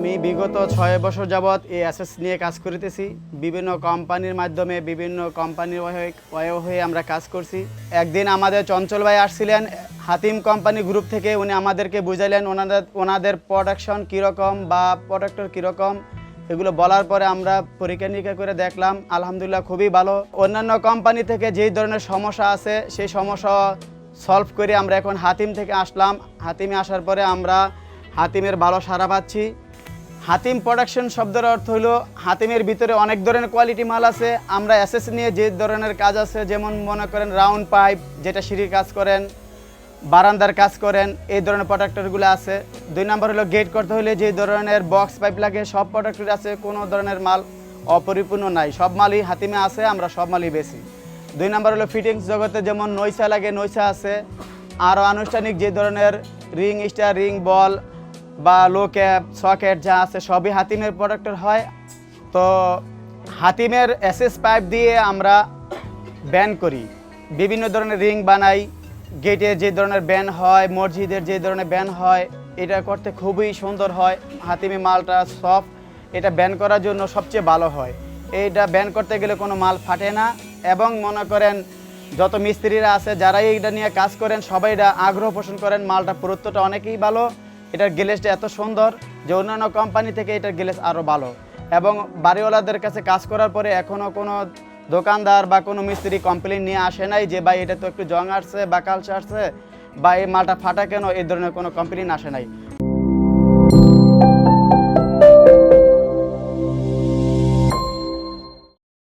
বিগত ছয় বছর যাবৎ এই অ্যাসেস নিয়ে কাজ করিতেছি। বিভিন্ন কোম্পানির মাধ্যমে বিভিন্ন কোম্পানির ওয়ে হয়ে আমরা কাজ করছি। একদিন আমাদের চঞ্চল ভাই আসছিলেন, হাতিম কোম্পানি গ্রুপ থেকে। উনি আমাদেরকে বুঝাইলেন, ওনাদের ওনাদের প্রোডাকশন কীরকম বা প্রোডাক্টর কীরকম? এগুলো বলার পরে আমরা পরীক্ষা নিরীক্ষা করে দেখলাম, আলহামদুলিল্লাহ খুবই ভালো। অন্যান্য কোম্পানি থেকে যেই ধরনের সমস্যা আছে, সেই সমস্যা সলভ করে আমরা এখন হাতিম থেকে আসলাম। হাতিমে আসার পরে আমরা হাতিমের ভালো সারা পাচ্ছি। হাতিম প্রোডাকশন শব্দের অর্থ হলো, হাতিমের ভিতরে অনেক ধরনের কোয়ালিটি মাল আছে। আমরা অ্যাসেস নিয়ে যে ধরনের কাজ আছে, যেমন মনে করেন রাউন্ড পাইপ যেটা সিঁড়ির কাজ করেন, বারান্দার কাজ করেন, এই ধরনের প্রোডাক্টরগুলো আছে। দুই নম্বর হলো গেট করতে হলে যে ধরনের বক্স পাইপ লাগে, সব প্রোডাক্টর আছে, কোনো ধরনের মাল অপরিপূর্ণ নাই। সব মালই হাতিমে আছে, আমরা সব মালই বেশি দুই নম্বর হলো ফিটিংস জগতে, যেমন নৈসা লাগে নৈসা আছে। আরও আনুষ্ঠানিক যে ধরনের রিং স্টার রিং বল বা লো ক্যাপ সকেট যা আছে সবই হাতিমের প্রোডাক্টের হয়। তো হাতিমের এসএস পাইপ দিয়ে আমরা ব্যান করি। বিভিন্ন ধরনের রিং বানাই গেটে যে ধরনের ব্যান হয়, মসজিদের যে ধরনের ব্যান হয়, এটা করতে খুবই সুন্দর হয়। হাতিমি মালটা সফট এটা ব্যান করার জন্য সবচেয়ে ভালো হয়। এইটা ব্যান করতে গেলে কোনো মাল ফাটে না এবং মনে করেন যত মিস্ত্রিরা আছে, যারাই এটা নিয়ে কাজ করেন সবাই এটা আগ্রহ পোষণ করেন, মালটা পুরুত্বটা অনেকেই ভালো। এটার গ্লেসটা এত সুন্দর যে অন্যান্য কোম্পানি থেকে এটার গ্লেস আরও ভালো। এবং বাড়িওয়ালাদের কাছে কাজ করার পরে এখনও কোনো দোকানদার বা কোনো মিস্ত্রি কমপ্লেন নিয়ে আসে নাই যে, ভাই, এটা তো একটু জং আসছে বা কালচে আসছে বা এই মালটা ফাটা কেন? এই ধরনের কোনো কমপ্লেন আসে নাই।